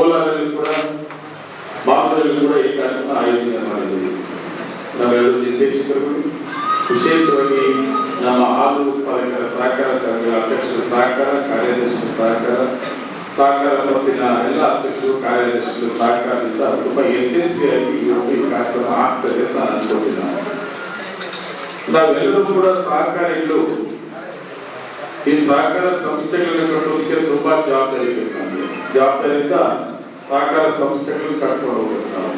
ಕೋಲಾರಲ್ಲಿ ಕೂಡ ಭಾರತದಲ್ಲಿ ಕೂಡ ಈ ಕಾರ್ಯಕ್ರಮ ಆಯೋಜನೆ ಮಾಡಿದ್ದೀವಿ. ನಾವೆಲ್ಲರೂ ನಿರ್ದೇಶಕರು, ವಿಶೇಷವಾಗಿ ನಮ್ಮ ಹಾಲು ಉತ್ಪಾದಕರ ಸಹಕಾರ ಸಂಘಗಳ ಅಧ್ಯಕ್ಷರ ಸಹಕಾರ, ಕಾರ್ಯದರ್ಶಿಗಳ ಸಹಕಾರ ಸಹಕಾರ ಪತ್ತಿನ ಎಲ್ಲ ಅಧ್ಯಕ್ಷರು, ಕಾರ್ಯದರ್ಶಿಗಳ ಸಹಕಾರದಿಂದ ತುಂಬಾ ಯಶಸ್ವಿಯಾಗಿ ಈ ಕಾರ್ಯಕ್ರಮ ಆಗ್ತದೆ ಅಂತ ಅನ್ಕೊಂಡಿದ್ದೀನಿ ನಾವೆಲ್ಲರೂ ಕೂಡ ಸಹಕಾರಿಗಳು. ಈ ಸಹಕಾರ ಸಂಸ್ಥೆಗಳನ್ನು ಕಟ್ಟೋದಕ್ಕೆ ತುಂಬಾ ಜವಾಬ್ದಾರಿ ಜವಾಬ್ದಾರಿಯಿಂದ ಸಹಕಾರ ಸಂಸ್ಥೆಗಳು ಕಟ್ಕೊಂಡು ಹೋಗ್ಬೇಕು ನಾವು.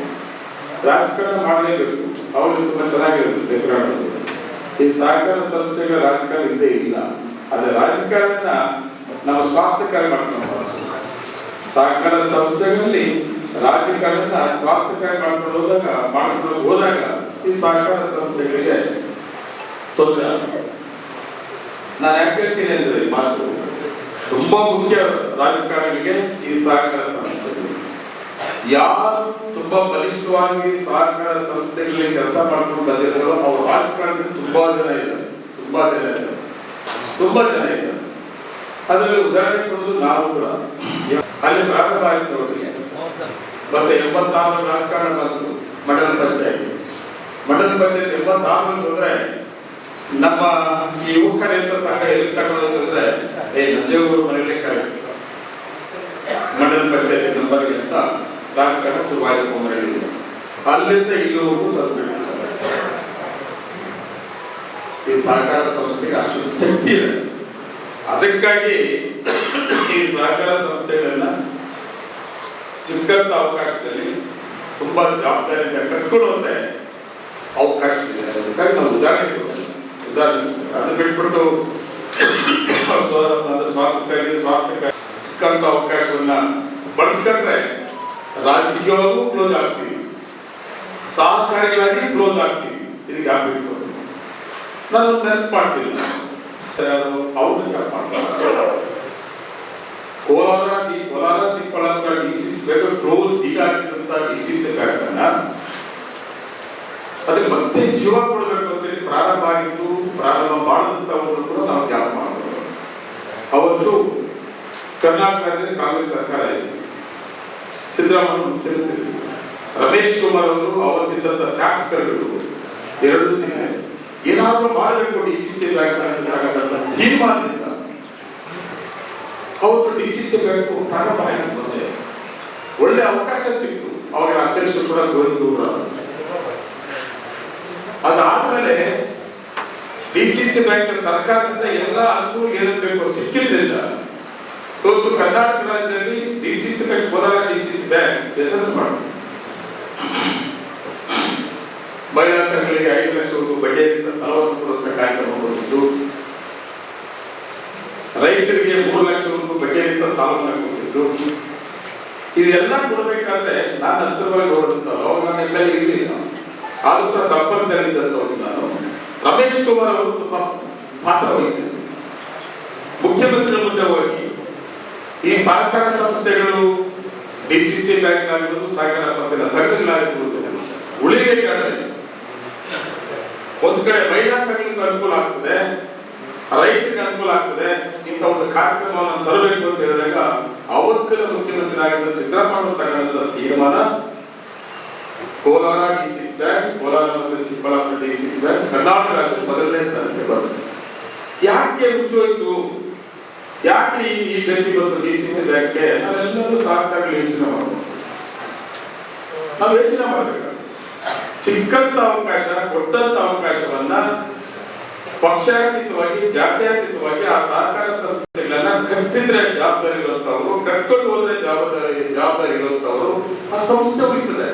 ರಾಜಕಾರಣ ಮಾಡಲೇಬೇಕು. ಅವಳು ತುಂಬಾ ಚೆನ್ನಾಗಿರುತ್ತೆ ಸಿದ್ದರಾಮಯ್ಯ ಈ ಸಹಕಾರ ಸಂಸ್ಥೆಗಳ ರಾಜಕಾರಣ ಇಲ್ಲದೆ ಇಲ್ಲ. ಆದರೆ ರಾಜಕಾರಣ ನಾವು ಸ್ವಾರ್ಥಕಾರ ಮಾಡ್ಕೊಂಡು. ಸಹಕಾರ ಸಂಸ್ಥೆಗಳಲ್ಲಿ ರಾಜಕಾರಣ ಸ್ವಾರ್ಥಕಾರ ಮಾಡ್ಕೊಂಡು ಹೋದಾಗ ಮಾಡ್ಕೊಂಡು ಹೋದಾಗ ಈ ಸಹಕಾರ ಸಂಸ್ಥೆಗಳಿಗೆ ತೊಂದರೆ ನಾನು ಯಾಕೆ ಹೇಳ್ತೀನಿ ಅಂದ್ರೆ ಮಾತು. ತುಂಬಾ ಮುಖ್ಯ ರಾಜಕಾರಣಿಗೆ ಈ ಸಹಕಾರ ಯಾರು ತುಂಬಾ ಬಲಿಷ್ಠವಾಗಿ ಸಹಕಾರ ಸಂಸ್ಥೆಗಳಲ್ಲಿ ಕೆಲಸ ಮಾಡ್ಕೊಂಡು ಬಂದಿರ್ತಾರೋ ಅವ್ರ ರಾಜಕಾರಣಕ್ಕೆ ತುಂಬಾ ಜನ ಇದ್ದಾರೆ. ತುಂಬಾ ಜನ ಇದ್ದಾರೆ. ತುಂಬಾ ಜನ ಇದ್ದಾರೆ. ಅದರಲ್ಲಿ ಉದಾಹರಣೆ ಕೊಡೋದು ನಾವು ಕೂಡ. ಅಲ್ಲಿ ಪ್ರಾರಂಭ ಆಯ್ತು ನೋಡ್ರಿ. ಮತ್ತೆ ಎಂಬತ್ತಾರು ರಾಜಕಾರಣ ಬಂತು ಮಂಡಲ ಪಂಚಾಯತ್. ಮಂಡಲ ಪಂಚಾಯತ್ ಎಂಬತ್ತಾರು ಹೋದ್ರೆ ನಮ್ಮ ಈ ಯುವಕರಿಂದ ಸಂಘ ಎಲ್ಲಿ ತಗೊಳ್ಳೋದಂದ್ರೆ ಏ, ನಂಜೇಗೂರು ಮನೆಯಲ್ಲೇ ಕರೆಸ್ತಾರೆ ಮಂಡಲ ಪಂಚಾಯತ್ ನಂಬರ್ಗೆ ಅಂತ. ರಾಜಕಾರಣ ಶುರುವಾಯಿತು ಅಲ್ಲಿಂದ ಇಲ್ಲಿವರೆಗೂ ತಂದು ಈ ಸಹಕಾರ ಸಂಸ್ಥೆಗೆ ಅಷ್ಟು ಶಕ್ತಿ ಇದೆ ಅದಕ್ಕಾಗಿ ಈ ಸಹಕಾರ ಸಂಸ್ಥೆಗಳನ್ನ ಸಿಕ್ಕಂತ ಅವಕಾಶದಲ್ಲಿ ತುಂಬಾ ಜವಾಬ್ದಾರಿಯಿಂದ ಕಟ್ಕೊಳ್ಳೋದೇ ಅವಕಾಶ ಇದೆ ಅದಕ್ಕಾಗಿ ನಾವು ಉದಾಹರಣೆ. ಉದಾಹರಣೆ ಅದು ಬಿಟ್ಬಿಟ್ಟು ಸ್ವಾರ್ಥಕ್ಕಾಗಿ ಸ್ವಾರ್ಥಕ್ಕಾಗಿ ಸಿಕ್ಕಂತ ಅವಕಾಶವನ್ನ ಬಳಸ್ಕೊಂಡ್ರೆ ರಾಜಕೀಯವಾಗೂ ಕ್ಲೋಸ್ ಆಗ್ತೀವಿ. ಸಹಕಾರಿಗಳಾಗಿ ಕ್ಲೋಸ್ ಆಗ್ತೀವಿ. ಇದಕ್ಕೆ ಆಗ್ಬೇಕು ನಾನು ನೆನಪು ಮಾಡ್ತೀನಿ ಅವ್ರನ್ನ ನೆನಪು Kolar D Kolar Chikkaballapur D C C ಬೇಕು. ಕ್ಲೋಸ್ ಈಗ ಆಗಿದ್ದಂತ ಡಿ ಸಿ ಸಿ ಕಾರ್ಯಕ್ರಮ. ಅದಕ್ಕೆ ಮತ್ತೆ ಜೀವ ಕೊಡಬೇಕು ಅಂತೇಳಿ ಪ್ರಾರಂಭ ಆಗಿದ್ದು, ಪ್ರಾರಂಭ ಮಾಡಿದಂಥವರು ಕೂಡ ನಾವು ಜ್ಞಾಪ ಮಾಡಬೇಕು ಅವತ್ತು ಕರ್ನಾಟಕದಲ್ಲಿ ಕಾಂಗ್ರೆಸ್ ಸರ್ಕಾರ ಇತ್ತು. ಸಿದ್ದರಾಮಯ್ಯ ಮುಖ್ಯಮಂತ್ರಿ ರಮೇಶ್ ಕುಮಾರ್ ಅವರು ಅವತ್ತಿದ್ದಂತ ಶಾಸಕರುಗಳು ಎರಡು ದಿನ ಏನಾದರೂ ಮಾಡಬೇಕು ಡಿ ಸಿ ಸಿ ಬ್ಯಾಂಕ್ ತೀರ್ಮಾನದಿಂದ. ಅವತ್ತು ಡಿ ಸಿ ಸಿ ಬ್ಯಾಂಕ್ ಪ್ರಾರಂಭ ಆಯಿತು ಮತ್ತೆ ಒಳ್ಳೆ ಅವಕಾಶ ಸಿಕ್ತು. ಅವಾಗ ಅಧ್ಯಕ್ಷರು ಕೂಡ ಗೋವಿಂದ ಅದಾದ್ಮೇಲೆ ಡಿ ಸಿ ಸಿ ಬ್ಯಾಂಕ್ ಸರ್ಕಾರದಿಂದ ಎಲ್ಲ ಅನುಕೂಲ ಸಿಕ್ಕಿರಲಿಲ್ಲ. ಸಿಕ್ಕಿದ್ರಿಂದ ಇವತ್ತು ಕರ್ನಾಟಕ ರಾಜ್ಯದಲ್ಲಿ D C C bank Kolar D C C bank ಹೆಸರು ಮಾಡಿದೆ ಮಹಿಳಾ ಸಂಘಗಳಿಗೆ ಐದು ಲಕ್ಷವರೆಗೂ ಬಡ್ಡಿಯಂತ ಸಾಲವನ್ನು ಕೊಡುವಂತ ಕಾರ್ಯಕ್ರಮ ಕೊಟ್ಟಿದ್ದು ರೈತರಿಗೆ ಮೂರು ಲಕ್ಷವರೆಗೂ ಬಡ್ಡಿಯಂತ ಸಾಲವನ್ನು ಕೊಟ್ಟಿದ್ದು. ಇವೆಲ್ಲ ಕೊಡಬೇಕಾದ್ರೆ ನಾನು ಹತ್ತಿರವಾಗಿ ನೋಡಿದಂಥದ್ದು ಅವಾಗ ನಾನು ಎಲ್ಲ ಇರಲಿಲ್ಲ. ಆದ್ರೂ ಕೂಡ ಸಂಪರ್ಕದಲ್ಲಿದ್ದಂಥವ್ರು ನಾನು ರಮೇಶ್ ಕುಮಾರ್ ಅವರು ತುಂಬಾ ಪಾತ್ರ ವಹಿಸಿದ್ರು. ಮುಖ್ಯಮಂತ್ರಿ ಮುಂದೆ ಹೋಗಿ. ಈ ಸಹಕಾರ ಸಂಸ್ಥೆಗಳು ಡಿ ಸಿ ಸಿ ಬ್ಯಾಂಕ್ ಆಗಿರ್ಬೋದು ಸಹಕಾರ ಪತ್ತಿನ ಸಂಘಗಳಾಗಿರ್ಬೋದು ಉಳಿಬೇಕಾದ್ರೆ ಒಂದ್ ಕಡೆ ಮಹಿಳಾ ಸಂಘಕ್ಕೆ ಅನುಕೂಲ ಆಗ್ತದೆ, ರೈತರಿಗೆ ಅನುಕೂಲ ಆಗ್ತದೆ, ಇಂಥ ಒಂದು ಕಾರ್ಯಕ್ರಮವನ್ನು ತರಬೇಕು ಅಂತ ಹೇಳಿದಾಗ ಅವತ್ತಿನ ಮುಖ್ಯಮಂತ್ರಿ ಆಗಿದ್ದ ಸಿದ್ದರಾಮಯ್ಯ ತೀರ್ಮಾನ, Kolar D C C bank Kolar ಮತ್ತು Chikkaballapur D C C bank Karnataka ಮೊದಲನೇ ಸ್ಥಾನಕ್ಕೆ ಬರುತ್ತೆ ಯಾಕೆ ಮುಚ್ಚೋಯ್ತು? ಯಾಕೆ ಈ ಗತಿ ಬಂತು ಡಿ ಸಿ ಸಿ ಬ್ಯಾಂಕ್ಗೆ ನಾವೆಲ್ಲರೂ ಸಾಕಾಗಲಿ ಯೋಚನೆ ಮಾಡಬೇಕು. ನಾವು ಯೋಚನೆ ಮಾಡಬೇಕು. ಸಿಕ್ಕಂತ ಅವಕಾಶ, ಕೊಟ್ಟಂತ ಅವಕಾಶವನ್ನ ಪಕ್ಷಾತೀತವಾಗಿ, ಜಾತ್ಯಾತೀತವಾಗಿ ಆ ಸಹಕಾರ ಸಂಸ್ಥೆಗಳನ್ನ ಕಟ್ಟಿದ್ರೆ ಜವಾಬ್ದಾರಿ ಇರುವಂತವ್ರು, ಕಟ್ಕೊಂಡು ಹೋದ್ರೆ ಜವಾಬ್ದಾರಿ ಜವಾಬ್ದಾರಿ ಇರುವಂತವ್ರು ಆ ಸಂಸ್ಥೆ ಹೋಗ್ತದೆ.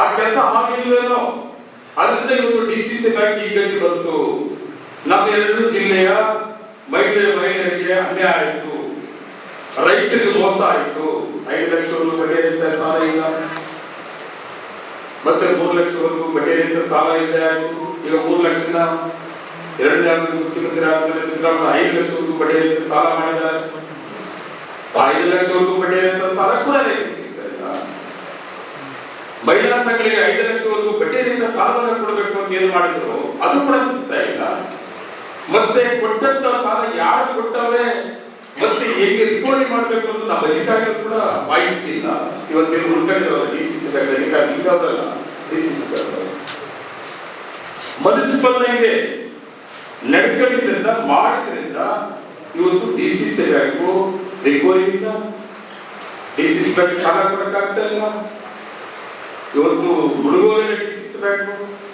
ಆ ಕೆಲಸ ಆಗಿಲ್ವೇನೋ ಅದರಿಂದ ಇವರು ಡಿ ಸಿ ಸಿ ಬ್ಯಾಂಕ್ ಈ ಬಂತು. ನಮ್ಮ ಎರಡು ಜಿಲ್ಲೆಯ ಮಹಿಳೆ ಮಹಿಳೆಯರಿಗೆ ಅನ್ಯಾಯ ಆಯಿತು, ರೈತರಿಗೆ ಮೋಸ ಆಯಿತು. ಐದು ಲಕ್ಷವರೆಗೂ ಬಡ್ಡಿಯಿಂದ ಸಾಲ ಇಲ್ಲ. ಮತ್ತೆ ಮೂರು ಲಕ್ಷವರೆಗೂ ಬಡ್ಡಿಯಿಂದ ಸಾಲ ಆಯ್ತು. ಈಗ ಮೂರು ಲಕ್ಷದ ಎರಡನೇ ಮುಖ್ಯಮಂತ್ರಿ ಆದ್ಮೇಲೆ ಸಿದ್ದರಾಮಯ್ಯ ಐದು ಲಕ್ಷವರೆಗೂ ಬಡ್ಡಿಯಿಂದ ಸಾಲ ಮಾಡಿದ್ದಾರೆ. ಐದು ಲಕ್ಷವರೆಗೂ ಬಡ್ಡಿಯಿಂದ ಸಾಲ ಕೂಡ ಸಿಗ್ತಾ ಇಲ್ಲ. ಮಹಿಳಾ ಸಂಘಗಳಿಗೆ ಐದು ಲಕ್ಷವರೆಗೂ ಬಡ್ಡಿಯಿಂದ ಸಾಲವನ್ನು ಕೊಡಬೇಕು ಅಂತ ಏನು ಮಾಡಿದ್ರು, ಅದು ಕೂಡ ಸಿಗ್ತಾ ಇಲ್ಲ. ಮತ್ತೆ ಕೊಟ್ಟಂತ ಸಾಲ ಯಾರು ಕೊಟ್ಟವ್ರೆ? ಮತ್ತೆ ಹೇಗೆ ರಿಕವರಿ ಮಾಡಬೇಕು ಅಂತ ನಮ್ಮ ಅಧಿಕಾರಿಗಳು ಕೂಡ ಮಾಹಿತಿ ಇಲ್ಲ. ಇವತ್ತೇನು ಉಳ್ಕೊಂಡಿರೋಲ್ಲ ಡಿ ಸಿ ಸಿ ಅಧಿಕಾರಿ ಇಲ್ಲವರಲ್ಲ ಡಿ ಸಿ ಸಿ ಮನಸ್ಸು ಬಂದಂಗೆ ನಡ್ಕೊಂಡಿದ್ರಿಂದ ಮಾಡಿದ್ರಿಂದ ಇವತ್ತು D C C bank recovery ಇಲ್ಲ. ಡಿ ಸಿ ಸಿ ಬ್ಯಾಂಕ್ ಸಾಲ ಕೊಡಕ್ಕಾಗ್ತಾ ಇಲ್ಲ. ಇವತ್ತು ಹುಡುಗೋದ್ರೆ ಡಿ ಸಿ ಸಿ ಬ್ಯಾಂಕು ಇವತ್ತು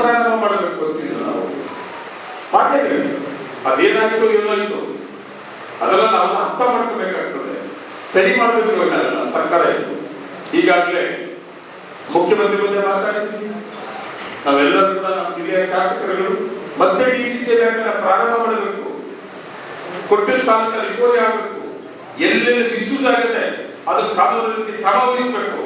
ಪ್ರಾರಂಭ ಮಾಡಬೇಕು ಅಂತಿಲ್ಲ ನಾವು ಹಾಗೆ ಅದೇನಾಯ್ತು, ಏನಾಯ್ತು? ಅದೆಲ್ಲ ನಾವು ಅರ್ಥ ಮಾಡ್ಕೋಬೇಕಾಗ್ತದೆ. ಸರಿ ಮಾಡಬೇಕು ಇವಾಗಲ್ಲ ಸರ್ಕಾರ ಇತ್ತು ಈಗಾಗಲೇ ಮುಖ್ಯಮಂತ್ರಿ ಮುಂದೆ ಮಾತಾಡಿದ್ವಿ ನಾವೆಲ್ಲರೂ ಕೂಡ ನಮ್ಮ ಜಿಲ್ಲೆಯ ಶಾಸಕರುಗಳು, ಮತ್ತೆ ಡಿ ಸಿ ಬ್ಯಾಂಕ್ ಪ್ರಾರಂಭ ಮಾಡಬೇಕು. ಕೊಟ್ಟಿದ್ದ ಸಾಲನ ರಿಕವರಿ ಆಗಬೇಕು. ಎಲ್ಲೆಲ್ಲಿ ಮಿಸ್ಯೂಸ್ ಆಗಿದೆ, ಅದು ಕಾನೂನು ರೀತಿ ಕ್ರಮ ವಹಿಸಬೇಕು.